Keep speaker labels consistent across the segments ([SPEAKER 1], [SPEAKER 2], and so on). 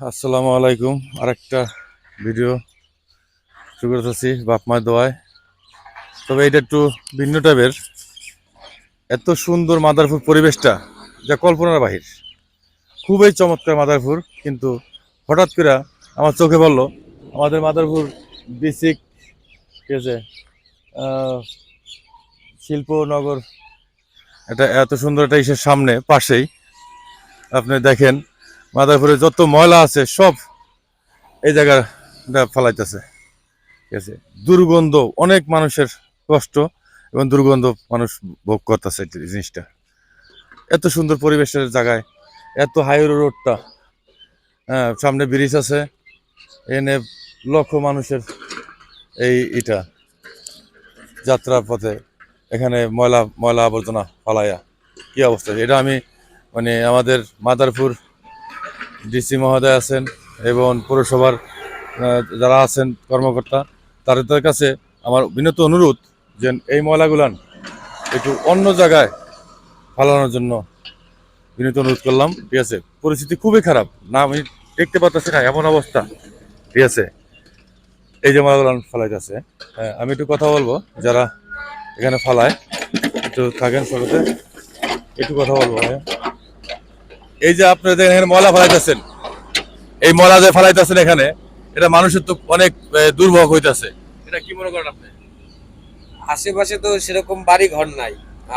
[SPEAKER 1] আসসালামু আলাইকুম। আরেকটা ভিডিও শুরু করতেছি বাপ মায়ের দোয়ায়। তবে এটা একটু ভিন্ন টাইপের। এত সুন্দর মাদারপুর পরিবেশটা, যা কল্পনার বাহির। খুবই চমৎকার মাদারপুর, কিন্তু হঠাৎ করে আমার চোখে পড়ল, আমাদের মাদারপুর বেসিক ঠিক আছে শিল্পনগর। এটা এত সুন্দর একটা ইসের সামনে, পাশেই। আপনি দেখেন মাদারপুরে যত ময়লা আছে, সব এই জায়গাটা ফেলাইতেছে। ঠিক আছে? দুর্গন্ধ, অনেক মানুষের কষ্ট এবং দুর্গন্ধ মানুষ ভোগ করতেছে জিনিসটা। এত সুন্দর পরিবেশের জায়গায়, এত হাই রোডটা। হ্যাঁ সামনে ব্রিজ আছে, এনে লক্ষ মানুষের এই এটা যাত্রার পথে এখানে ময়লা ময়লা আবর্জনা ফালাইয়া। কি অবস্থা? এটা আমি মানে আমাদের মাদারপুর ডিসি মহোদয় আছেন এবং পৌরসভার যারা আছেন কর্মকর্তা, তাদের কাছে আমার বিনত অনুরোধ যে এই ময়লাগুলান একটু অন্য জায়গায় ফালানোর জন্য বিনীত অনুরোধ করলাম। ঠিক আছে, পরিস্থিতি খুবই খারাপ। না, আমি দেখতে পাচ্ছি না, এমন অবস্থা। ঠিক আছে, এই যে ময়লাগুলান ফালাইতেছে হ্যাঁ আমি একটু কথা বলব, যারা এখানে ফালায়, একটু থাকেন সবাইতে একটু কথা বলব হ্যাঁ। এই যে আপনাদের এখানে ময়লা ফেলাইতেছেন। এই ময়লা যে ফেলাইতেছেন এখানে এটা মানুষের তো অনেক দুর্ভোগ হইতেছে। এটা কি মনে করেন আপনি?
[SPEAKER 2] আশেপাশে তো সেরকম বাড়ি ঘর নাই।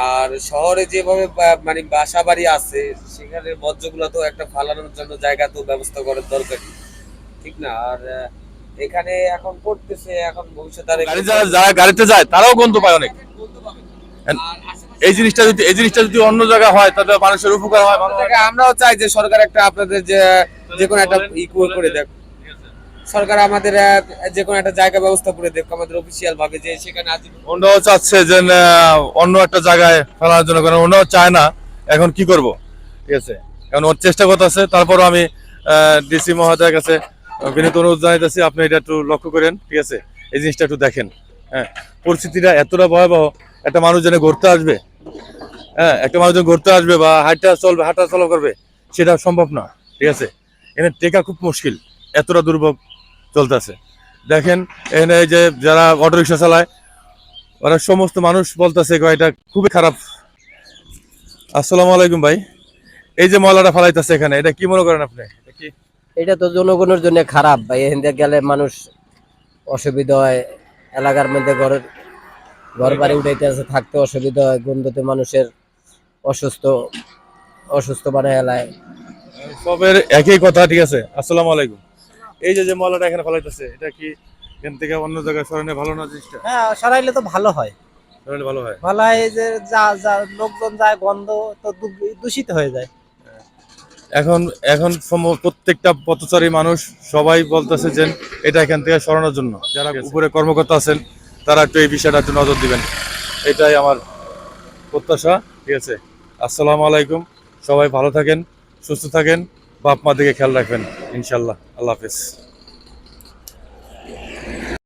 [SPEAKER 2] আর শহরে যেভাবে মানে বাসা বাড়ি আছে সেখানে বর্জ্যগুলো তো একটা ফালানোর জন্য জায়গা তো ব্যবস্থা করার দরকার ঠিক না? আর এখানে এখন করতেছে এখন ভবিষ্যতে আর
[SPEAKER 1] গাড়ি যারা যারা গাড়িতে যায় তারাও গন্ধ পায় অনেক।
[SPEAKER 2] আর
[SPEAKER 1] এই জিনিসটা যদি এই জিনিসটা যদি অন্য জায়গায় হয় তাহলে মানুষের উপকার হয়।
[SPEAKER 2] আমরাও চাই যে সরকার একটা আপনাদের যে যে কোনো একটা ই করে দেখ। সরকার আমাদের যে কোনো একটা জায়গা ব্যবস্থা করে দেখ। আমাদের অফিসিয়াল ভাবে যে সেখানে
[SPEAKER 1] অন্যও চাচ্ছে যে অন্য একটা জায়গায় ফেলার জন্য কারণ অন্যও চায় না। এখন কি করব? ঠিক আছে? এখন ওর চেষ্টা করতেছে। তারপরও আমি ডিসি মহোদয়ের কাছে বিনীত অনুরোধ জানাইতেছি আপনি এটা একটু লক্ষ্য করেন। ঠিক আছে? এই জিনিসটা একটু দেখেন। হ্যাঁ পরিস্থিতিটা এতটা ভয়াবহ একটা মানুষ যেন ঘুরতে আসবে হ্যাঁ একটা মানুষ ঘুরতে আসবে বা হাঁটা চলবে হাঁটা চলা করবে, সেটা সম্ভব না, ঠিক আছে? এখানে টেকা খুব মুশকিল, এতটা দুর্ভোগ চলতেছে। দেখেন, এখানে যে যারা অটোরিকশা চালায়, ওরা সমস্ত মানুষ বলতেছে এটা খুবই খারাপ। আসসালামু আলাইকুম ভাই। এই যে ময়লাটা ফেলাইতেছে এখানে, এটা কি মনে করেন আপনি? এটা
[SPEAKER 3] তো জনগণের জন্য খারাপ ভাই, এখান গেলে মানুষ অসুবিধা হয়, এলাকার মধ্যে ঘর ঘর বাড়ি উঠাইতে আছে, থাকতে অসুবিধা হয় গন্ধতে মানুষের অসুস্থ অসুস্থ বানায় এলায়।
[SPEAKER 1] সবের একই কথা ঠিক আছে? আসসালামু আলাইকুম। এই যে যে ময়লাটা এখানে ফেলাইতেছে এটা কি এখান থেকে অন্য জায়গায় সরানো ভালো না জিনিসটা?
[SPEAKER 4] হ্যাঁ সরাইলে তো ভালো হয়।
[SPEAKER 1] সরালে ভালো হয়?
[SPEAKER 4] ভালো হয় যে যা যা লোকজন যায় গন্ধ তো দূষিত হয়ে যায়।
[SPEAKER 1] এখন এখন প্রত্যেকটা পথচারী মানুষ সবাই বলতেছে যে এটা এখান থেকে সরানোর জন্য। যারা উপরে কর্মকর্তা আছেন তারা একটু এই বিষয়টা একটু নজর দিবেন। এটাই আমার প্রত্যাশা ঠিক আছে? আসসালামু আলাইকুম। সবাই ভালো থাকেন, সুস্থ থাকেন বাপ মা দিকে খেয়াল রাখবেন। ইনশাল্লাহ আল্লাহ হাফিজ।